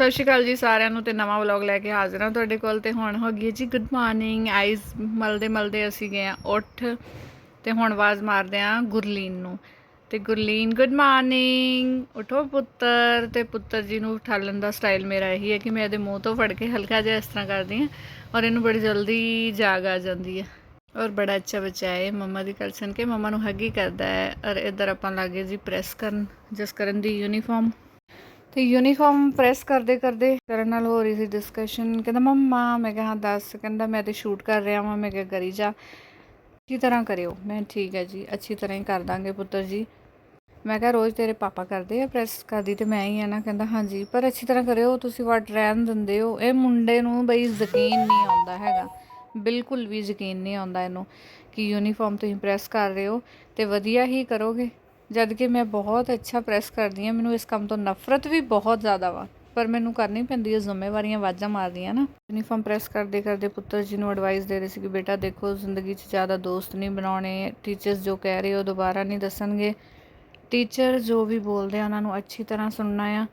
ਸਤਿ ਸ਼੍ਰੀ ਅਕਾਲ ਜੀ ਸਾਰਿਆਂ ਨੂੰ ਤੇ ਨਵਾਂ ਵਲੌਗ ਲੈ ਕੇ ਹਾਜ਼ਰ ਹਾਂ ਤੁਹਾਡੇ ਕੋਲ ਤੇ ਹੁਣ ਹੋ ਗਈ ਹੈ ਜੀ ਗੁੱਡ ਮਾਰਨਿੰਗ ਆਈਜ਼ ਮਲਦੇ ਮਲਦੇ ਅਸੀਂ ਗਏ ਆ ਉੱਠ ਤੇ ਹੁਣ ਆਵਾਜ਼ ਮਾਰਦੇ ਆ ਗੁਰਲੀਨ ਨੂੰ ਤੇ ਗੁਰਲੀਨ ਗੁੱਡ ਮਾਰਨਿੰਗ ਉਠੋ ਪੁੱਤਰ ਤੇ ਪੁੱਤਰ ਜੀ ਨੂੰ ਉਠਾਲਣ ਦਾ ਸਟਾਈਲ ਮੇਰਾ ਇਹੀ ਹੈ ਕਿ ਮੈਂ ਇਹਦੇ ਮੂੰਹ ਤੋਂ ਫੜ ਕੇ ਹਲਕਾ ਜਿਹਾ ਇਸ ਤਰ੍ਹਾਂ ਕਰਦੀ ਹਾਂ ਔਰ ਇਹਨੂੰ ਬੜੀ ਜਲਦੀ ਜਾਗ ਆ ਜਾਂਦੀ ਹੈ ਔਰ ਬੜਾ ਅੱਛਾ ਬੱਚਾ ਹੈ ਮੰਮਾ ਦੀ ਗੱਲ ਸੁਣ ਕੇ ਮੰਮਾ ਨੂੰ ਹੱਗ ਕਰਦਾ ਹੈ ਔਰ ਇੱਧਰ ਆਪਾਂ ਲੱਗੇ ਜੀ ਪ੍ਰੈਸ ਕਰਨ, ਜਿਸ ਕਰਨ ਦੀ ਯੂਨੀਫਾਰਮ ਤੇ ਯੂਨੀਫਾਰਮ ਪ੍ਰੈਸ ਕਰਦੇ ਕਰਦੇ ਕਰਨ ਨਾਲ ਹੋ ਰਹੀ ਸੀ ਡਿਸਕਸ਼ਨ ਕਹਿੰਦਾ, ਮੰਮਾ, ਮੈਂ ਕਿਹਾ ਹਾਂ ਦੱਸ। ਕਹਿੰਦਾ, ਮੈਂ ਤੇ ਸ਼ੂਟ ਕਰ ਰਿਹਾ ਹਾਂ ਮੈਂ ਕਿਹਾ, ਕਰੀ ਜਾ। ਅੱਛੀ ਤਰ੍ਹਾਂ ਕਰਿਓ। ਮੈਂ ਠੀਕ ਹੈ ਜੀ, ਅੱਛੀ ਤਰ੍ਹਾਂ ਹੀ ਕਰ ਦਾਂਗੇ ਪੁੱਤਰ ਜੀ। ਮੈਂ ਕਿਹਾ, ਰੋਜ਼ ਤੇਰੇ ਪਾਪਾ ਕਰਦੇ ਆ ਪ੍ਰੈਸ ਕਰਦੀ ਤੇ ਮੈਂ ਹੀ ਆ ਨਾ। ਕਹਿੰਦਾ, ਹਾਂਜੀ, ਪਰ ਅੱਛੀ ਤਰ੍ਹਾਂ ਕਰਿਓ, ਤੁਸੀਂ ਵਾਟ ਰਹਿਣ ਦਿੰਦੇ ਹੋ। ਇਹ ਮੁੰਡੇ ਨੂੰ ਬਈ ਯਕੀਨ ਨਹੀਂ ਆਉਂਦਾ ਹੈਗਾ। ਬਿਲਕੁਲ ਵੀ ਯਕੀਨ ਨਹੀਂ ਆਉਂਦਾ ਇਹਨੂੰ ਕਿ ਯੂਨੀਫਾਰਮ ਤੁਸੀਂ ਪ੍ਰੈਸ ਕਰ ਰਹੇ ਹੋ ਤੇ ਵਧੀਆ ਹੀ ਕਰੋਗੇ। ਜਦ ਕਿ ਮੈਂ ਬਹੁਤ ਅੱਛਾ ਪ੍ਰੈਸ ਕਰਦੀ ਹਾਂ, ਮੈਨੂੰ ਇਸ ਕੰਮ ਤੋਂ ਨਫ਼ਰਤ ਵੀ ਬਹੁਤ ਜ਼ਿਆਦਾ ਵਾ। ਪਰ ਮੈਨੂੰ ਕਰਨੀ ਪੈਂਦੀ ਹੈ, ਜ਼ਿੰਮੇਵਾਰੀਆਂ ਵਾਜਾਂ ਮਾਰਦੀਆਂ ਨਾ। ਯੂਨੀਫਾਰਮ ਪ੍ਰੈਸ ਕਰਦੇ ਕਰਦੇ ਪੁੱਤਰ ਜੀ ਨੂੰ ਐਡਵਾਈਸ ਦੇ ਰਹੇ ਸੀ ਕਿ ਬੇਟਾ ਦੇਖੋ, ਜ਼ਿੰਦਗੀ 'ਚ ਜ਼ਿਆਦਾ ਦੋਸਤ ਨਹੀਂ ਬਣਾਉਣੇ। ਟੀਚਰਸ ਜੋ ਕਹਿ ਰਹੇ ਉਹ ਦੁਬਾਰਾ ਨਹੀਂ ਦੱਸਣਗੇ। ਟੀਚਰ ਜੋ ਵੀ ਬੋਲਦੇ ਆ, ਉਹਨਾਂ ਨੂੰ ਅੱਛੀ ਤਰ੍ਹਾਂ ਸੁਣਨਾ ਆ।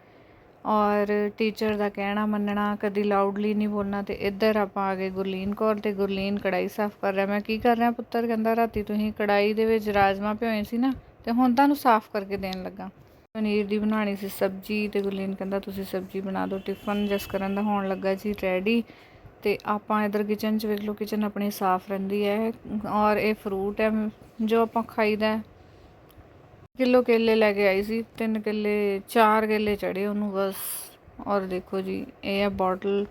ਔਰ ਟੀਚਰ ਦਾ ਕਹਿਣਾ ਮੰਨਣਾ, ਕਦੀ ਲਾਊਡਲੀ ਨਹੀਂ ਬੋਲਣਾ ਤੇ ਇੱਧਰ ਆਪਾਂ ਆ ਗਏ ਗੁਰਲੀਨ ਕੌਰ ਤੇ ਗੁਰਲੀਨ ਕੜਾਈ ਸਾਫ਼ ਕਰ ਰਿਹਾ। ਮੈਂ ਕੀ ਕਰ ਰਿਹਾ ਪੁੱਤਰ, ਕਹਿੰਦਾ ਰਾਤੀ ਤੁਸੀਂ ਕੜਾਈ ਦੇ ਵਿੱਚ ਰਾਜਮਾ ਭਿਓਏ ਸੀ ਨਾ। ਤੇ ਹੁਣ ਤੁਹਾਨੂੰ ਸਾਫ਼ ਕਰਕੇ ਦੇਣ ਲੱਗਾ। ਪਨੀਰ ਦੀ ਬਣਾਣੀ ਸੀ ਸਬਜੀ ਤੇ ਗੁਰਲੀਨ ਕਹਿੰਦਾ, ਤੁਸੀਂ ਸਬਜੀ ਬਣਾ ਦਿਓ ਟਿਫਨ ਜਿਸ ਕਰਨ ਦਾ ਹੋਣ ਲੱਗਾ ਜੀ ਰੈਡੀ ਤੇ ਆਪਾਂ ਇਧਰ ਕਿਚਨ 'ਚ ਵੇਖ ਲਓ ਕਿਚਨ ਆਪਣੀ ਸਾਫ਼ ਰਹਿੰਦੀ ਹੈ ਔਰ ਇਹ ਫਰੂਟ ਹੈ ਜੋ ਆਪਾਂ ਖਾਈਦਾ ਹੈ। ਕਿਲੋ ਕੇਲੇ ਲੈ ਕੇ ਆਈ ਸੀ, ਤਿੰਨ ਕੇਲੇ, ਚਾਰ ਕੇਲੇ ਚੜੇ ਉਹਨੂੰ ਬਸ। ਔਰ ਦੇਖੋ ਜੀ, ਇਹ ਹੈ ਬੋਟਲ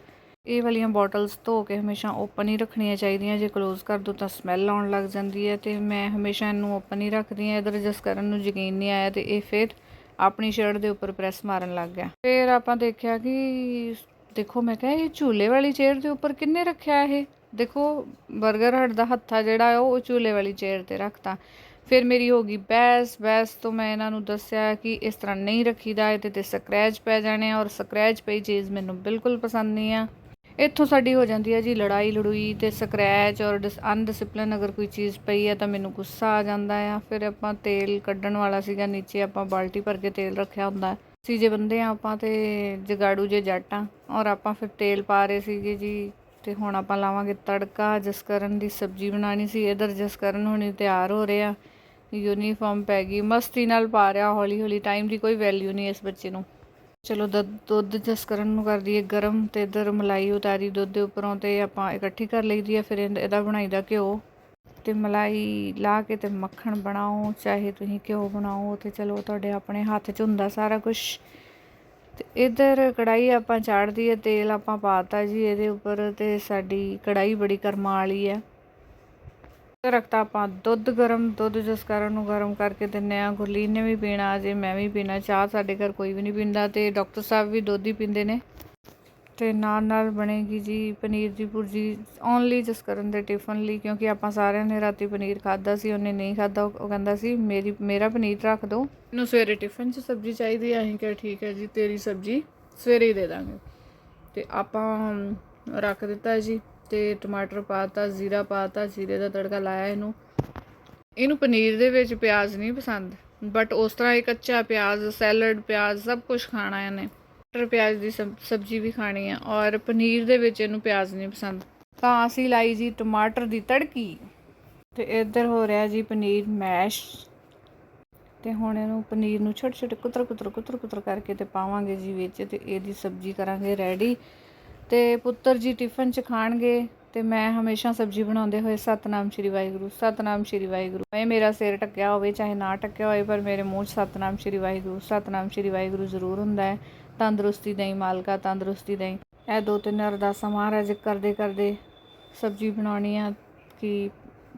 ਇਹ ਵਾਲੀਆਂ ਬੋਟਲਸ ਧੋ ਕੇ ਹਮੇਸ਼ਾ ਓਪਨ ਹੀ ਰੱਖਣੀਆਂ ਚਾਹੀਦੀਆਂ। ਜੇ ਕਲੋਜ਼ ਕਰ ਦੋ ਤਾਂ ਸਮੈਲ ਆਉਣ ਲੱਗ ਜਾਂਦੀ ਹੈ ਤੇ ਮੈਂ ਹਮੇਸ਼ਾ ਇਹਨੂੰ ਓਪਨ ਹੀ ਰੱਖਦੀ ਹਾਂ। ਇਧਰ ਜਿਸ ਕਰਨ ਨੂੰ ਯਕੀਨ ਨਹੀਂ ਆਇਆ ਤੇ ਇਹ ਫਿਰ ਆਪਣੀ ਸ਼ਰਟ ਦੇ ਉੱਪਰ ਪ੍ਰੈਸ ਮਾਰਨ ਲੱਗ ਗਿਆ। ਫਿਰ ਆਪਾਂ ਦੇਖਿਆ ਕਿ ਦੇਖੋ ਮੈਂ ਕਿਹਾ, ਇਹ ਝੂਲੇ ਵਾਲੀ ਚੇਅਰ ਦੇ ਉੱਪਰ ਕਿੰਨੇ ਰੱਖਿਆ ਇਹ? ਦੇਖੋ 버ਗਰ ਹਟ ਦਾ ਹੱਥਾ ਜਿਹੜਾ, ਉਹ ਝੂਲੇ ਵਾਲੀ ਚੇਅਰ ਤੇ ਰੱਖਤਾ। ਫਿਰ ਮੇਰੀ ਹੋ ਗਈ ਬੈਸ ਬੈਸ ਤੋਂ ਮੈਂ ਇਹਨਾਂ ਨੂੰ ਦੱਸਿਆ ਕਿ ਇਸ ਤਰ੍ਹਾਂ ਨਹੀਂ ਰੱਖੀਦਾ, ਇਹਦੇ ਤੇ ਸਕ੍ਰੈਚ ਪੈ ਜਾਣੇ ਆ ਔਰ ਸਕ੍ਰੈਚ ਪਈ ਚੀਜ਼ ਮੈਨੂੰ ਬਿਲਕੁਲ ਪਸੰਦ ਨਹੀਂ ਆ। ਇੱਥੋਂ ਸਾਡੀ ਹੋ ਜਾਂਦੀ ਹੈ ਜੀ ਲੜਾਈ, ਲੜੂਈ ਤੇ ਸਕ੍ਰੈਚ ਔਰ ਅਨਡਿਸਪਲਿਨ ਅਗਰ ਕੋਈ ਚੀਜ਼ ਪਈ ਹੈ ਤਾਂ ਮੈਨੂੰ ਗੁੱਸਾ ਆ ਜਾਂਦਾ ਆ। ਫਿਰ ਆਪਾਂ ਤੇਲ ਕੱਢਣ ਵਾਲਾ ਸੀਗਾ, ਨੀਚੇ ਆਪਾਂ ਬਾਲਟੀ ਭਰ ਕੇ ਤੇਲ ਰੱਖਿਆ ਹੁੰਦਾ। ਸੀ ਜੇ ਬੰਦੇ ਆ ਆਪਾਂ ਤੇ ਜਗਾੜੂ ਜੇ ਜੱਟ ਆ ਔਰ ਆਪਾਂ ਫਿਰ ਤੇਲ ਪਾ ਰਹੇ ਸੀਗੇ ਜੀ ਤੇ ਹੁਣ ਆਪਾਂ ਲਾਵਾਂਗੇ ਤੜਕਾ, ਜਸਕਰਨ ਦੀ ਸਬਜ਼ੀ ਬਣਾਣੀ ਸੀ। ਇਧਰ ਜਸਕਰਨ ਕਰਨ ਤਿਆਰ ਹੋ ਰਿਹਾ। ਯੂਨੀਫਾਰਮ ਪੈ ਗਈ। ਮਸਤੀ ਨਾਲ ਪਾ ਰਿਹਾ। ਹੌਲੀ ਹੌਲੀ ਟਾਈਮ ਦੀ ਕੋਈ ਵੈਲਿਊ ਨਹੀਂ ਇਸ ਬੱਚੇ ਨੂੰ। ਚਲੋ ਦੁੱਧ ਦੁੱਧ ਜਿਸ ਕਰਨ ਨੂੰ ਕਰ ਦਈਏ ਗਰਮ ਤੇ ਇਧਰ ਮਲਾਈ ਉਤਾਰੀ ਦੁੱਧ ਦੇ ਉੱਪਰੋਂ ਤੇ ਆਪਾਂ ਇਕੱਠੀ ਕਰ ਲਈ ਦੀ ਹੈ, ਫਿਰ ਇਹਦਾ ਇਹਦਾ ਬਣਾਈਦਾ ਘਿਓ ਤੇ ਮਲਾਈ ਲਾ ਕੇ ਤੇ ਮੱਖਣ ਬਣਾਓ, ਚਾਹੇ ਤੁਸੀਂ ਘਿਓ ਬਣਾਓ ਤੇ ਚਲੋ ਤੁਹਾਡੇ ਆਪਣੇ ਹੱਥ 'ਚ ਹੁੰਦਾ ਸਾਰਾ ਕੁਝ ਤੇ ਇਧਰ ਕੜਾਈ ਆਪਾਂ ਚਾੜਦੀ ਹੈ, ਤੇਲ ਆਪਾਂ ਪਾਤਾ ਜੀ ਇਹਦੇ ਉੱਪਰ ਤੇ ਸਾਡੀ ਕੜਾਈ ਬੜੀ ਕਰਮਾ ਵਾਲੀ ਹੈ। ਰੱਖਤਾ ਆਪਾਂ ਦੁੱਧ ਗਰਮ, ਦੁੱਧ ਜਿਸ ਕਾਰਨ ਨੂੰ ਗਰਮ ਕਰਕੇ ਦਿੰਨੇ ਆ ਗੁਰਲੀਨ ਨੇ ਵੀ ਪੀਣਾ, ਅਜੇ ਮੈਂ ਵੀ ਪੀਣਾ। ਚਾਹ ਸਾਡੇ ਘਰ ਕੋਈ ਵੀ ਨਹੀਂ ਪੀਂਦਾ ਤੇ ਡਾਕਟਰ ਸਾਹਿਬ ਵੀ ਦੁੱਧ ਹੀ ਪੀਂਦੇ ਨੇ। ਤੇ ਨਾਲ ਨਾਲ ਬਣੇਗੀ ਜੀ ਪਨੀਰ ਦੀ ਭੁਰਜੀ ਓਨਲੀ ਜਿਸ ਕਰਨ ਦੇ ਟਿਫਨ ਲਈ, ਕਿਉਂਕਿ ਆਪਾਂ ਸਾਰਿਆਂ ਨੇ ਰਾਤੀ ਪਨੀਰ ਖਾਦਾ ਸੀ, ਉਹਨੇ ਨਹੀਂ ਖਾਦਾ ਉਹ ਕਹਿੰਦਾ ਸੀ, ਮੇਰੀ, ਮੇਰਾ ਪਨੀਰ ਰੱਖ ਦਿਓ ਇਹਨੂੰ ਸਵੇਰੇ ਟਿਫਨ 'ਚ ਸਬਜ਼ੀ ਚਾਹੀਦੀ ਹੈ। ਅਸੀਂ ਕਿਹਾ, ਠੀਕ ਹੈ ਜੀ, ਤੇਰੀ ਸਬਜ਼ੀ ਸਵੇਰੇ ਹੀ ਦੇ ਦਾਂਗੇ। ਤੇ ਆਪਾਂ ਰੱਖ ਦਿੱਤਾ ਜੀ। ਤੇ ਟਮਾਟਰ ਪਾਤਾ, ਜ਼ੀਰਾ ਪਾਤਾ, ਜ਼ੀਰੇ ਦਾ ਤੜਕਾ ਲਾਇਆ ਇਹਨੂੰ। ਇਹਨੂੰ ਪਨੀਰ ਦੇ ਵਿੱਚ ਪਿਆਜ਼ ਨਹੀਂ ਪਸੰਦ ਬਟ ਉਸ ਤਰ੍ਹਾਂ ਇਹ ਕੱਚਾ ਪਿਆਜ਼ ਸੈਲਡ ਪਿਆਜ਼, ਸਭ ਕੁਝ ਖਾਣਾ ਇਹਨੇ। ਟਮਾਟਰ, ਪਿਆਜ਼ ਦੀ ਸਬ- ਸਬਜ਼ੀ ਵੀ ਖਾਣੀ ਹੈ ਔਰ ਪਨੀਰ ਦੇ ਵਿੱਚ ਇਹਨੂੰ ਪਿਆਜ਼ ਨਹੀਂ ਪਸੰਦ। ਤਾਂ ਅਸੀਂ ਲਾਈ ਜੀ ਟਮਾਟਰ ਦੀ ਤੜਕੀ। ਤੇ ਇੱਧਰ ਹੋ ਰਿਹਾ ਜੀ ਪਨੀਰ ਮੈਸ਼। ਤੇ ਹੁਣ ਇਹਨੂੰ ਪਨੀਰ ਨੂੰ ਛੋਟੇ ਛੋਟੇ ਕੁਤਰ ਕੁਤਰ ਕੁਤਰ ਕੁਤਰ ਕਰਕੇ ਤੇ ਪਾਵਾਂਗੇ ਜੀ ਵਿੱਚ ਤੇ ਇਹਦੀ ਸਬਜ਼ੀ ਕਰਾਂਗੇ ਰੈਡੀ। ਤੇ ਪੁੱਤਰ ਜੀ ਟਿਫਨ ਚ ਖਾਣਗੇ ਤੇ ਮੈਂ ਹਮੇਸ਼ਾ ਸਬਜ਼ੀ ਬਣਾਉਂਦੇ ਹੋਏ ਸਤਨਾਮ ਸ਼੍ਰੀ ਵਾਹਿਗੁਰੂ, ਸਤਨਾਮ ਸ਼੍ਰੀ ਵਾਹਿਗੁਰੂ। ਇਹ ਮੇਰਾ ਸਿਰ ਟੱਕਿਆ ਹੋਵੇ, ਚਾਹੇ ਨਾ ਟੱਕਿਆ ਹੋਵੇ, ਪਰ ਮੇਰੇ ਮੂੰਹ 'ਚ ਸਤਨਾਮ ਸ਼੍ਰੀ ਵਾਹਿਗੁਰੂ, ਸਤਨਾਮ ਸ਼੍ਰੀ ਵਾਹਿਗੁਰੂ ਜ਼ਰੂਰ ਹੁੰਦਾ ਹੈ। ਤੰਦਰੁਸਤੀ ਦੇਈ ਮਾਲਕਾ, ਤੰਦਰੁਸਤੀ ਦੇਈ। ਇਹ ਦੋ ਤਿੰਨ ਅਰਦਾਸਾਂ ਮਹਾਰਾਜ ਕਰਦੇ ਕਰਦੇ ਸਬਜ਼ੀ ਬਣਾਉਣੀ ਆ ਕਿ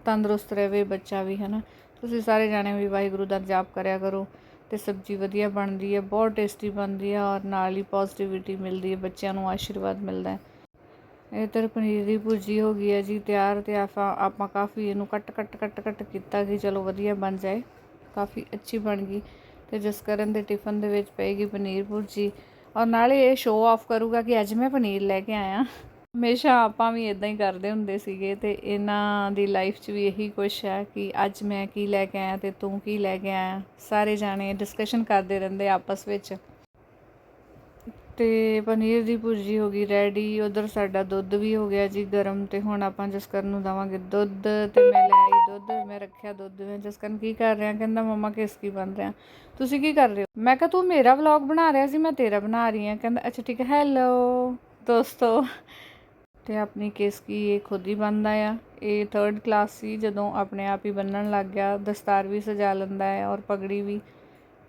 ਤੰਦਰੁਸਤ ਰਹੇ, ਬੱਚਾ ਵੀ ਹੈ ਨਾ ਤੁਸੀਂ ਸਾਰੇ ਜਾਣੇ ਵੀ ਵਾਹਿਗੁਰੂ ਦਾ ਜਾਪ ਕਰਿਆ ਕਰੋ। ਅਤੇ ਸਬਜ਼ੀ ਵਧੀਆ ਬਣਦੀ ਹੈ, ਬਹੁਤ ਟੇਸਟੀ ਬਣਦੀ ਹੈ ਔਰ ਨਾਲ ਹੀ ਪੋਜ਼ਿਟਿਵਿਟੀ ਮਿਲਦੀ ਹੈ, ਬੱਚਿਆਂ ਨੂੰ ਆਸ਼ੀਰਵਾਦ ਮਿਲਦਾ ਹੈ। ਇਧਰ ਪਨੀਰ ਦੀ ਭੁਰਜੀ ਹੋ ਗਈ ਹੈ ਜੀ, ਤਿਆਰ ਅਤੇ ਆਪਾਂ ਆਪਾਂ ਕਾਫੀ ਇਹਨੂੰ ਕੱਟ ਕੱਟ ਕੱਟ ਕੱਟ ਕੀਤਾ ਕਿ ਚਲੋ ਵਧੀਆ ਬਣ ਜਾਏ, ਕਾਫੀ ਅੱਛੀ ਬਣ ਗਈ। ਤੇ ਜਿਸ ਕਰਨ ਦੇ ਟਿਫਨ ਦੇ ਵਿੱਚ ਪਏਗੀ ਪਨੀਰ ਭੁਰਜੀ। ਔਰ ਨਾਲੇ ਇਹ ਸ਼ੋਅ ਆਫ ਕਰੂਗਾ ਕਿ ਅੱਜ ਮੈਂ ਪਨੀਰ ਲੈ ਕੇ ਆਇਆ। ਹਮੇਸ਼ਾ ਆਪਾਂ ਵੀ ਇਦਾਂ ਹੀ ਕਰਦੇ ਹੁੰਦੇ ਸੀਗੇ ਤੇ ਇਹਨਾਂ ਦੀ ਲਾਈਫ 'ਚ ਵੀ ਇਹੀ ਕੁਛ ਹੈ ਕਿ ਅੱਜ ਮੈਂ ਕੀ ਲੈ ਕੇ ਆਇਆ ਤੇ ਤੂੰ ਕੀ ਲੈ ਕੇ ਆਇਆ। ਸਾਰੇ ਜਾਣੇ ਡਿਸਕਸ਼ਨ ਕਰਦੇ ਰਹਿੰਦੇ ਆਪਸ ਵਿੱਚ। ਤੇ ਪਨੀਰ ਦੀ ਭੁਰਜੀ ਹੋ ਗਈ ਰੈਡੀ ਉਧਰ ਸਾਡਾ ਦੁੱਧ ਵੀ ਹੋ ਗਿਆ ਜੀ ਗਰਮ ਤੇ ਹੁਣ ਆਪਾਂ ਜਸਕਰਨ ਨੂੰ ਦਵਾਂਗੇ ਦੁੱਧ ਤੇ ਮੈਂ ਲੈ ਆਈ ਦੁੱਧ, ਮੈਂ ਰੱਖਿਆ ਦੁੱਧ, ਮੈਂ ਜਸਕਰਨ ਕੀ ਕਰ ਰਿਹਾ? ਕਹਿੰਦਾ, ਮਮਾ, ਕਿਸ ਕੀ ਬਣ ਰਿਹਾ? ਤੁਸੀਂ ਕੀ ਕਰ ਰਹੇ ਹੋ? ਮੈਂ ਕਿਹਾ, ਤੂੰ ਮੇਰਾ ਵਲੌਗ ਬਣਾ ਰਿਹਾ ਸੀ, ਮੈਂ ਤੇਰਾ ਬਣਾ ਰਹੀ ਹਾਂ। ਕਹਿੰਦਾ, ਅੱਛਾ, ਠੀਕ ਹੈ ਹੈਲੋ ਦੋਸਤੋ। ਤੇ ਆਪਣੀ ਕਿਸ ਕੀ ਇਹ ਖੁਦ ਹੀ ਬੰਨਦਾ ਆ। ਇਹ 3rd ਕਲਾਸ ਸੀ, ਜਦੋਂ ਆਪਣੇ ਆਪ ਹੀ ਬੰਨਣ ਲੱਗ ਗਿਆ। ਦਸਤਾਰ ਵੀ ਸਜਾ ਲੈਂਦਾ ਹੈ ਔਰ ਪਗੜੀ ਵੀ।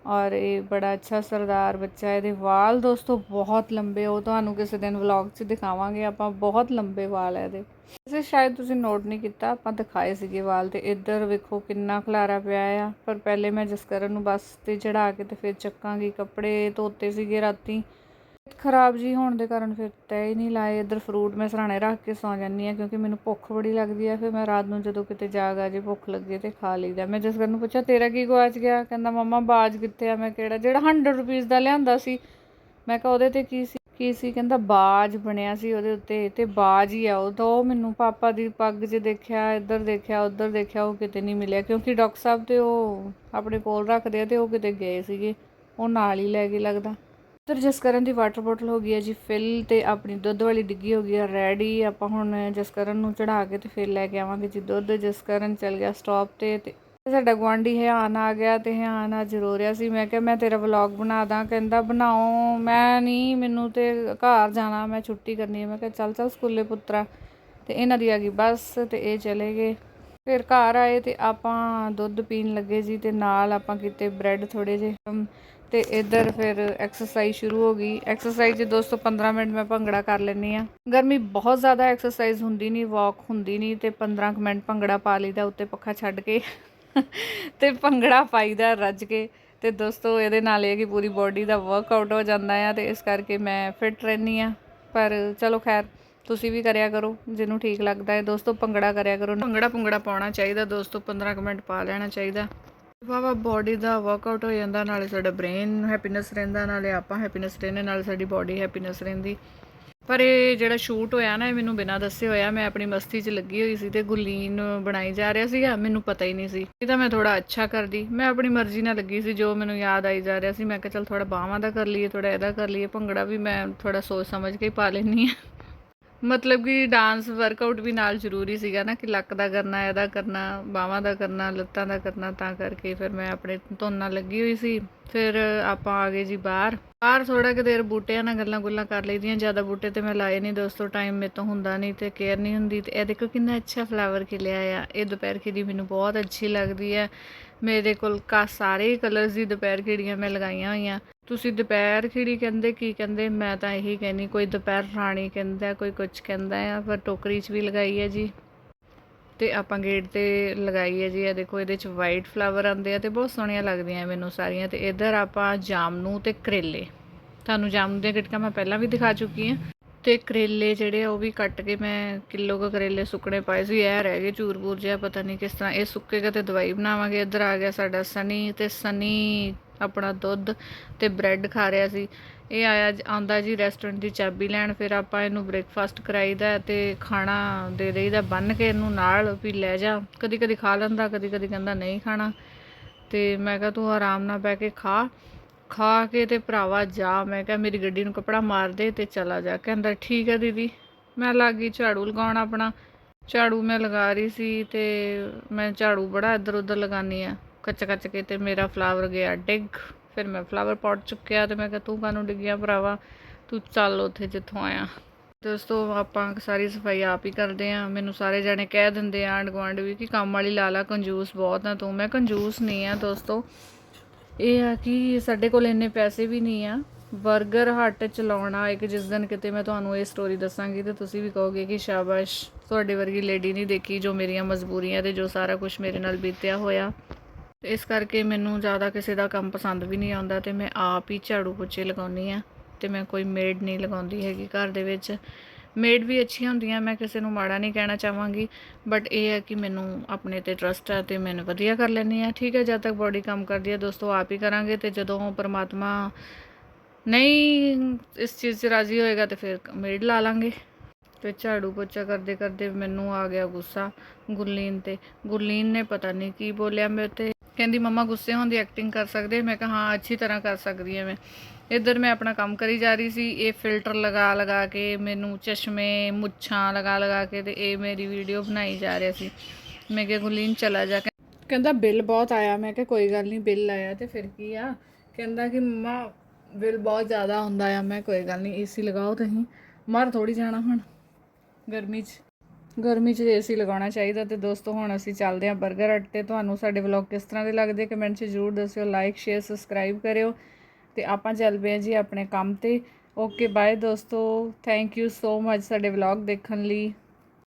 ਔਰ ਇਹ ਬੜਾ ਅੱਛਾ ਸਰਦਾਰ ਬੱਚਾ ਇਹਦੇ ਵਾਲ ਦੋਸਤੋ ਬਹੁਤ ਲੰਬੇ, ਉਹ ਤੁਹਾਨੂੰ ਕਿਸੇ ਦਿਨ ਵਲੌਗ 'ਚ ਦਿਖਾਵਾਂਗੇ। ਆਪਾਂ ਬਹੁਤ ਲੰਬੇ ਵਾਲ ਹੈ ਇਹਦੇ। ਵੈਸੇ ਸ਼ਾਇਦ ਤੁਸੀਂ ਨੋਟ ਨਹੀਂ ਕੀਤਾ, ਆਪਾਂ ਦਿਖਾਏ ਸੀਗੇ ਵਾਲ ਤੇ। ਇੱਧਰ ਵੇਖੋ ਕਿੰਨਾ ਖਲਾਰਾ ਪਿਆ ਆ। ਪਰ ਪਹਿਲੇ ਮੈਂ ਜਸਕਰਨ ਨੂੰ ਬੱਸ ਤੇ ਚੜਾ ਕੇ ਤੇ ਫਿਰ ਚੱਕਾਂਗੀ। ਕੱਪੜੇ ਧੋਤੇ ਸੀਗੇ ਰਾਤੀ। ਖਰਾਬ ਜੀ ਹੋਣ ਦੇ ਕਾਰਨ ਫਿਰ ਤੈ ਹੀ ਨਹੀਂ ਲਾਏ। ਇੱਧਰ ਫਰੂਟ ਮੈਂ ਸਰਾਣੇ ਰੱਖ ਕੇ ਸੌਂ ਜਾਂਦੀ ਹਾਂ ਕਿਉਂਕਿ ਮੈਨੂੰ ਭੁੱਖ ਬੜੀ ਲੱਗਦੀ ਹੈ। ਫਿਰ ਮੈਂ ਰਾਤ ਨੂੰ ਜਦੋਂ ਕਿਤੇ ਜਾਗ ਆ ਜੇ, ਭੁੱਖ ਲੱਗੇ ਤੇ ਖਾ ਲਈਦਾ। ਮੈਂ ਜਸਕਰ ਨੂੰ ਪੁੱਛਿਆ, ਤੇਰਾ ਕੀ ਗਵਾਚ ਗਿਆ? ਕਹਿੰਦਾ, ਮੰਮਾ, ਬਾਜ ਕਿੱਥੇ ਆ? ਮੈਂ ਕਿਹੜਾ, ਜਿਹੜਾ 100 ਰੁਪਏ ਦਾ ਲਿਆਂਦਾ ਸੀ। ਮੈਂ ਕਿਹਾ, ਉਹਦੇ ਤੇ ਕੀ ਸੀ? ਕੀ ਸੀ? ਕਹਿੰਦਾ, ਬਾਜ ਬਣਿਆ ਸੀ ਉਹਦੇ ਉੱਤੇ। ਤੇ ਬਾਜ ਹੀ ਆ ਉਹ ਤਾਂ ਉਹ ਮੈਨੂੰ ਪਾਪਾ ਦੀ ਪੱਗ 'ਚ ਦੇਖਿਆ, ਇੱਧਰ ਦੇਖਿਆ, ਉੱਧਰ ਦੇਖਿਆ, ਉਹ ਕਿਤੇ ਨਹੀਂ ਮਿਲਿਆ। ਕਿਉਂਕਿ ਡਾਕਟਰ ਸਾਹਿਬ ਤੇ ਉਹ ਆਪਣੇ ਕੋਲ ਰੱਖਦੇ ਆ ਤੇ ਉਹ ਕਿਤੇ ਗਏ ਸੀਗੇ। ਉਹ ਨਾਲ ਹੀ ਲੈ ਕੇ ਲੱਗਦਾ। ਇੱਧਰ ਜਸਕਰਨ ਦੀ ਵਾਟਰ ਬੋਟਲ ਹੋ ਗਈ ਹੈ ਜੀ ਫਿਲ ਤੇ ਆਪਣੀ ਦੁੱਧ ਵਾਲੀ ਡਿੱਗੀ ਹੋ ਗਈ ਹੈ ਰੈਡੀ ਆਪਾਂ ਹੁਣ ਜਸਕਰਨ ਨੂੰ ਚੜਾ ਕੇ ਤੇ ਫਿਰ ਲੈ ਕੇ ਆਵਾਂਗੇ ਜੀ ਦੁੱਧ ਜਸਕਰਨ ਚੱਲ ਗਿਆ ਸਟਾਪ ਤੇ ਤੇ ਸਾਡਾ ਗਵਾਂਢੀ ਹਿਆਨ ਆ ਗਿਆ ਤੇ ਹਿਆਨ ਅੱਜ ਰੋ ਰਿਹਾ ਸੀ। ਮੈਂ ਕਿਹਾ, ਮੈਂ ਤੇਰਾ ਵਲੌਗ ਬਣਾ ਦਾਂ। ਕਹਿੰਦਾ, ਬਣਾਓ। ਮੈਂ ਨਹੀਂ, ਮੈਨੂੰ ਤੇ ਘਰ ਜਾਣਾ, ਮੈਂ ਛੁੱਟੀ ਕਰਨੀ ਹੈ। ਮੈਂ ਕਿਹਾ, ਚੱਲ ਚੱਲ, ਸਕੂਲੇ ਪੁੱਤਰਾ ਤੇ ਇਹਨਾਂ ਦੀ ਆ ਗਈ ਬੱਸ ਤੇ ਇਹ ਚਲੇ ਗਏ। ਫਿਰ ਘਰ ਆਏ ਤੇ ਆਪਾਂ ਦੁੱਧ ਪੀਣ ਲੱਗੇ ਜੀ ਤੇ ਨਾਲ ਆਪਾਂ ਕੀਤੇ ਬ੍ਰੈਡ ਥੋੜੇ ਜਿਹੇ। ਤੇ ਇੱਧਰ ਫਿਰ ਐਕਸਰਸਾਈਜ਼ ਸ਼ੁਰੂ ਹੋ ਗਈ। ਐਕਸਰਸਾਈਜ਼ ਦੇ ਦੋਸਤੋ 15 ਮਿੰਟ ਮੈਂ ਭੰਗੜਾ ਕਰ ਲੈਂਦੀ ਆ ਗਰਮੀ ਬਹੁਤ ਜ਼ਿਆਦਾ ਐਕਸਰਸਾਈਜ਼ ਹੁੰਦੀ ਨਹੀਂ ਵਾਕ ਹੁੰਦੀ ਨਹੀਂ ਤੇ 15 ਕੁ ਮਿੰਟ ਭੰਗੜਾ ਪਾ ਲਈਦਾ ਉੱਤੇ ਪੱਖਾ ਛੱਡ ਕੇ ਤੇ ਭੰਗੜਾ ਪਾਈਦਾ ਰੱਜ ਕੇ ਤੇ ਦੋਸਤੋ, ਇਹਦੇ ਨਾਲ ਇਹ ਕਿ ਪੂਰੀ ਬਾਡੀ ਦਾ ਵਰਕਆਊਟ ਹੋ ਜਾਂਦਾ ਆ ਤੇ ਇਸ ਕਰਕੇ ਮੈਂ ਫਿਟ ਰਹਿੰਦੀ ਆ ਪਰ ਚਲੋ ਖੈਰ, ਤੁਸੀਂ ਵੀ ਕਰਿਆ ਕਰੋ, ਜਿਹਨੂੰ ਠੀਕ ਲੱਗਦਾ ਹੈ। ਦੋਸਤੋ, ਭੰਗੜਾ ਕਰਿਆ ਕਰੋ। ਭੰਗੜਾ ਭੰਗੜਾ ਪਾਉਣਾ ਚਾਹੀਦਾ ਦੋਸਤੋ 15 ਕੁ ਮਿੰਟ ਪਾ ਲੈਣਾ ਚਾਹੀਦਾ। ਵਾਵਾ ਬਾਡੀ ਦਾ ਵਰਕਆਊਟ ਹੋ ਜਾਂਦਾ, ਨਾਲੇ ਸਾਡਾ ਬ੍ਰੇਨ ਹੈਪੀਨੈਸ ਰਹਿੰਦਾ, ਨਾਲੇ ਆਪਾਂ ਹੈਪੀਨੈਸ ਰਹਿੰਦੇ, ਨਾਲੇ ਸਾਡੀ ਬਾਡੀ ਹੈਪੀਨੈਸ ਰਹਿੰਦੀ। ਪਰ ਇਹ ਜਿਹੜਾ ਸ਼ੂਟ ਹੋਇਆ ਨਾ, ਇਹ ਮੈਨੂੰ ਬਿਨਾਂ ਦੱਸੇ ਹੋਇਆ, ਮੈਂ ਆਪਣੀ ਮਸਤੀ 'ਚ ਲੱਗੀ ਹੋਈ ਸੀ ਤੇ ਗੁਲੀਨ ਬਣਾਈ ਜਾ ਰਿਹਾ ਸੀਗਾ, ਮੈਨੂੰ ਪਤਾ ਹੀ ਨਹੀਂ ਸੀ। ਇਹ ਤਾਂ ਮੈਂ ਥੋੜਾ ਅੱਛਾ ਕਰਦੀ, ਮੈਂ ਆਪਣੀ ਮਰਜ਼ੀ ਨਾਲ ਲੱਗੀ ਸੀ, ਜੋ ਮੈਨੂੰ ਯਾਦ ਆਈ ਜਾ ਰਿਹਾ ਸੀ, ਮੈਂ ਕਿਹਾ ਚਲ ਥੋੜਾ ਬਾਹਾਂ ਦਾ ਕਰ ਲਈਏ ਥੋੜਾ ਇਹਦਾ ਕਰ ਲਈਏ, ਭੰਗੜਾ ਵੀ ਮੈਂ ਥੋੜਾ ਸੋਚ ਸਮਝ ਕੇ ਪਾ ਲੈਣੀ ਆ ਮਤਲਬ ਕਿ ਡਾਂਸ ਵਰਕਆਊਟ ਵੀ ਨਾਲ ਜ਼ਰੂਰੀ ਸੀਗਾ ਨਾ ਕਿ ਲੱਕ ਦਾ ਕਰਨਾ, ਇਹਦਾ ਕਰਨਾ, ਬਾਹਾਂ ਦਾ ਕਰਨਾ, ਲੱਤਾਂ ਦਾ ਕਰਨਾ, ਤਾਂ ਕਰਕੇ ਫਿਰ ਮੈਂ ਆਪਣੇ ਧੁਨ ਨਾਲ ਲੱਗੀ ਹੋਈ ਸੀ। ਫਿਰ ਆਪਾਂ ਆ ਗਏ ਜੀ ਬਾਹਰ। ਬਾਹਰ ਥੋੜਾ ਕਿ ਦੇਰ ਬੂਟਿਆਂ ਨਾਲ ਗੱਲਾਂ ਗੁੱਲਾਂ ਕਰ ਲਈਦੀਆਂ। ਜ਼ਿਆਦਾ ਬੂਟੇ ਤੇ ਮੈਂ ਲਾਏ ਨਹੀਂ ਦੋਸਤੋ ਟਾਈਮ ਮੇਰੇ ਤੋਂ ਹੁੰਦਾ ਨਹੀਂ ਤੇ ਕੇਅਰ ਨਹੀਂ ਹੁੰਦੀ। ਤੇ ਇਹ ਦੇਖੋ ਕਿੰਨਾ ਅੱਛਾ ਫਲਾਵਰ ਖਿਲਿਆ ਆ। ਇਹ ਦੁਪਹਿਰ ਖਿਲੀ ਮੈਨੂੰ ਬਹੁਤ ਅੱਛੀ ਲੱਗਦੀ ਹੈ। ਮੇਰੇ ਕੋਲ ਕਾ ਸਾਰੇ ਕਲਰਸ ਦੀ ਦੁਪਹਿਰ ਖਿੜੀਆਂ ਮੈਂ ਲਗਾਈਆਂ ਹੋਈਆਂ। ਤੁਸੀਂ ਦੁਪਹਿਰ ਖਿੜੀ ਕਹਿੰਦੇ, ਕੀ ਕਹਿੰਦੇ? ਮੈਂ ਤਾਂ ਇਹੀ ਕਹਿੰਨੀ ਕੋਈ ਦੁਪਹਿਰ ਰਾਣੀ ਕਹਿੰਦਾ, ਕੋਈ ਕੁਝ ਕਹਿੰਦਾ ਆ, ਪਰ ਟੋਕਰੀ 'ਚ ਵੀ ਲਗਾਈ ਹੈ ਜੀ। ਤੇ ਆਪਾਂ ਗੇਟ ਤੇ ਲਗਾਈ ਹੈ ਜੀ, ਇਹ ਦੇਖੋ, ਇਹਦੇ 'ਚ ਵਾਈਟ ਫਲਾਵਰ ਆਉਂਦੇ ਆ ਤੇ ਬਹੁਤ ਸੋਹਣੀਆਂ ਲੱਗਦੀਆਂ ਮੈਨੂੰ ਸਾਰੀਆਂ। ਤੇ ਇੱਧਰ ਆਪਾਂ ਜਾਮਨੂ ਤੇ ਕਰੇਲੇ। ਤੁਹਾਨੂੰ ਜਾਮਨੂ ਦੀਆਂ ਗਿਟਕਾਂ ਮੈਂ ਪਹਿਲਾਂ ਵੀ ਦਿਖਾ ਚੁੱਕੀ ਹਾਂ। ਤੇ ਕਰੇਲੇ ਜਿਹੜੇ ਆ ਉਹ ਵੀ ਕੱਟ ਕੇ ਮੈਂ ਕਿਲੋ ਕੁ ਕਰੇਲੇ ਸੁੱਕਣੇ ਪਾਏ ਸੀ, ਇਹ ਰਹਿ ਗਏ ਚੂਰ-ਬੂਰ ਜਿਹਾ ਪਤਾ ਨਹੀਂ ਕਿਸ ਤਰ੍ਹਾਂ, ਇਹ ਸੁੱਕੇਗਾ ਤੇ ਦਵਾਈ ਬਣਾਵਾਂਗੇ। ਇੱਧਰ ਆ ਗਿਆ ਸਾਡਾ ਸਨੀ ਤੇ ਸਨੀ ਆਪਣਾ ਦੁੱਧ ਤੇ ਬ੍ਰੈਡ ਖਾ ਰਿਹਾ ਸੀ। ਇਹ ਆਇਆ ਜ- ਆਉਂਦਾ ਜੀ ਰੈਸਟੋਰੈਂਟ ਦੀ ਚਾਬੀ ਲੈਣ, ਫਿਰ ਆਪਾਂ ਇਹਨੂੰ ਬ੍ਰੇਕਫਾਸਟ ਕਰਾਈਦਾ ਤੇ ਖਾਣਾ ਦੇ ਦੇਈਦਾ, ਬੰਨ ਕੇ ਇਹਨੂੰ ਨਾਲ ਵੀ ਲੈ ਜਾ। ਕਦੀ ਕਦੀ ਖਾ ਲੈਂਦਾ ਕਦੀ ਕਦੀ ਕਹਿੰਦਾ ਨਹੀਂ ਖਾਣਾ। ਤੇ ਮੈਂ ਕਿਹਾ ਤੂੰ ਆਰਾਮ ਨਾਲ ਬਹਿ ਕੇ ਖਾ। ਖਾ ਕੇ ਤੇ ਭਰਾਵਾ ਜਾ। ਮੈਂ ਕਿਹਾ, ਮੇਰੀ ਗੱਡੀ ਨੂੰ ਕੱਪੜਾ ਮਾਰ ਦੇ ਤੇ ਚਲਾ ਜਾ। ਕਹਿੰਦਾ, ਠੀਕ ਹੈ ਦੀਦੀ। ਮੈਂ ਲੱਗ ਗਈ ਝਾੜੂ ਲਗਾਉਣ ਆਪਣਾ। ਝਾੜੂ ਮੈਂ ਲਗਾ ਰਹੀ ਸੀ ਤੇ ਮੈਂ ਝਾੜੂ ਬੜਾ ਇੱਧਰ ਉੱਧਰ ਲਗਾਨੀ ਆ ਕੱਚ ਕੱਚ ਕੇ ਤੇ ਮੇਰਾ ਫਲਾਵਰ ਗਿਆ ਡਿੱਗ। ਫਿਰ ਮੈਂ ਫਲਾਵਰ ਪੌਟ ਚੁੱਕਿਆ ਤੇ ਮੈਂ ਕਿਹਾ, ਤੂੰ ਕਾਹਨੂੰ ਡਿੱਗਿਆ ਭਰਾਵਾ? ਤੂੰ ਚੱਲ ਉੱਥੇ ਜਿੱਥੋਂ ਆਇਆ। ਦੋਸਤੋ, ਆਪਾਂ ਸਾਰੀ ਸਫ਼ਾਈ ਆਪ ਹੀ ਕਰਦੇ ਆ ਮੈਨੂੰ ਸਾਰੇ ਜਾਣੇ ਕਹਿ ਦਿੰਦੇ ਆ ਆਂਢ ਗੁਆਂਢ ਵੀ ਕਿ ਕੰਮ ਵਾਲੀ ਲਾ ਲਾ ਕੰਜੂਸ ਬਹੁਤ ਆ। ਤੂੰ ਮੈਂ ਕੰਜੂਸ ਨਹੀਂ ਆ ਦੋਸਤੋ। ਇਹ ਆ ਕਿ ਸਾਡੇ ਕੋਲ ਇੰਨੇ ਪੈਸੇ ਵੀ ਨਹੀਂ ਆ। 버ਗਰ ਹੱਟ ਚਲਾਉਣਾ ਇੱਕ ਜਿਸ ਦਿਨ ਕਿਤੇ ਮੈਂ ਤੁਹਾਨੂੰ ਇਹ ਸਟੋਰੀ ਦੱਸਾਂਗੀ ਤੇ ਤੁਸੀਂ ਵੀ ਕਹੋਗੇ ਕਿ ਸ਼ਾਬਾਸ਼, ਤੁਹਾਡੇ ਵਰਗੀ ਲੇਡੀ ਨਹੀਂ ਦੇਖੀ ਜੋ ਮੇਰੀਆਂ ਮਜਬੂਰੀਆਂ ਤੇ ਜੋ ਸਾਰਾ ਕੁਝ ਮੇਰੇ ਨਾਲ ਬੀਤਿਆ ਹੋਇਆ। ਇਸ ਕਰਕੇ ਮੈਨੂੰ ਜ਼ਿਆਦਾ ਕਿਸੇ ਦਾ ਕੰਮ ਪਸੰਦ ਵੀ ਨਹੀਂ ਆਉਂਦਾ ਤੇ ਮੈਂ ਆਪ ਹੀ ਝਾੜੂ ਪੋਚੇ ਲਗਾਉਣੀ ਆ ਤੇ ਮੈਂ ਕੋਈ ਮੇਡ ਨਹੀਂ ਲਗਾਉਂਦੀ ਹੈਗੀ ਘਰ ਦੇ ਵਿੱਚ। ਮੇਡ ਵੀ ਅੱਛੀਆਂ ਹੁੰਦੀਆਂ, ਮੈਂ ਕਿਸੇ ਨੂੰ ਮਾੜਾ ਨਹੀਂ ਕਹਿਣਾ ਚਾਹਾਂਗੀ ਬਟ ਇਹ ਹੈ ਕਿ ਮੈਨੂੰ ਆਪਣੇ ਤੇ ਟਰਸਟ ਹੈ ਤੇ ਮੈਨੂੰ ਵਧੀਆ ਕਰ ਲੈਂਦੀ ਆ ਠੀਕ ਹੈ, ਜਦ ਤੱਕ ਬੋਡੀ ਕੰਮ ਕਰਦੀ ਹੈ, ਦੋਸਤੋ, ਆਪ ਹੀ ਕਰਾਂਗੇ ਤੇ ਜਦੋਂ ਪਰਮਾਤਮਾ ਨਹੀਂ ਇਸ ਚੀਜ਼ 'ਚ ਰਾਜ਼ੀ ਹੋਏਗਾ ਤੇ ਫਿਰ ਮੇਡ ਲਾ ਲਾਂਗੇ। ਤੇ ਝਾੜੂ ਪੋਚਾ ਕਰਦੇ ਕਰਦੇ ਮੈਨੂੰ ਆ ਗਿਆ ਗੁੱਸਾ ਗੁਰਲੀਨ ਤੇ। ਗੁਰਲੀਨ ਨੇ ਪਤਾ ਨਹੀਂ ਕੀ ਬੋਲਿਆ ਮੇਰੇ ਤੇ। ਕਹਿੰਦੀ, ਮੰਮਾ ਗੁੱਸੇ ਹੋਣ ਦੀ ਐਕਟਿੰਗ ਕਰ ਸਕਦੇ ਮੈਂ ਕਿਹਾ, ਹਾਂ, ਅੱਛੀ ਤਰ੍ਹਾਂ ਕਰ ਸਕਦੀ ਹਾਂ ਮੈਂ। ਇੱਧਰ ਮੈਂ ਆਪਣਾ ਕੰਮ ਕਰੀ ਜਾ ਰਹੀ ਸੀ। ਇਹ ਫਿਲਟਰ ਲਗਾ ਲਗਾ ਕੇ, ਮੈਨੂੰ ਚਸ਼ਮੇ, ਮੁੱਛਾਂ ਲਗਾ ਲਗਾ ਕੇ ਤੇ ਇਹ ਮੇਰੀ ਵੀਡੀਓ ਬਣਾਈ ਜਾ ਰਿਹਾ ਸੀ। ਮੈਂ ਕਿਹਾ ਗੁਲੀਨ ਚਲਾ ਜਾ। ਕੇ ਕਹਿੰਦਾ, ਬਿੱਲ ਬਹੁਤ ਆਇਆ। ਮੈਂ ਕਿਹਾ, ਕੋਈ ਗੱਲ ਨਹੀਂ, ਬਿੱਲ ਆਇਆ ਤੇ ਫਿਰ ਕੀ ਆ? ਕਹਿੰਦਾ ਕਿ, ਮੰਮਾ, ਬਿੱਲ ਬਹੁਤ ਜ਼ਿਆਦਾ ਹੁੰਦਾ ਆ। ਮੈਂ ਕੋਈ ਗੱਲ ਨਹੀਂ ਏਸੀ ਲਗਾਓ ਤੁਸੀਂ। ਮਰ ਥੋੜੀ ਜਾਣਾ ਹੁਣ ਗਰਮੀ 'ਚ। ਗਰਮੀ 'ਚ ਏਸੀ ਲਗਾਉਣਾ ਚਾਹੀਦਾ ਤੇ ਦੋਸਤੋ, ਹੁਣ ਅਸੀਂ ਚੱਲਦੇ ਹਾਂ 버ਗਰ ਹੱਟ ਤੇ। ਤੁਹਾਨੂੰ ਸਾਡੇ ਵਲੌਗ ਕਿਸ ਤਰ੍ਹਾਂ ਦੇ ਲੱਗਦੇ ਕਮੈਂਟ 'ਚ ਜ਼ਰੂਰ ਦੱਸਿਓ ਲਾਈਕ ਸ਼ੇਅਰ ਸਬਸਕ੍ਰਾਈਬ ਕਰਿਓ ਤੇ ਆਪਾਂ ਚੱਲ ਪਏ ਹਾਂ ਜੀ ਆਪਣੇ ਕੰਮ ਤੇ। ਓਕੇ ਬਾਏ ਦੋਸਤੋ। ਥੈਂਕ ਯੂ ਸੋ ਮਚ ਸਾਡੇ ਵਲੌਗ ਦੇਖਣ ਲਈ।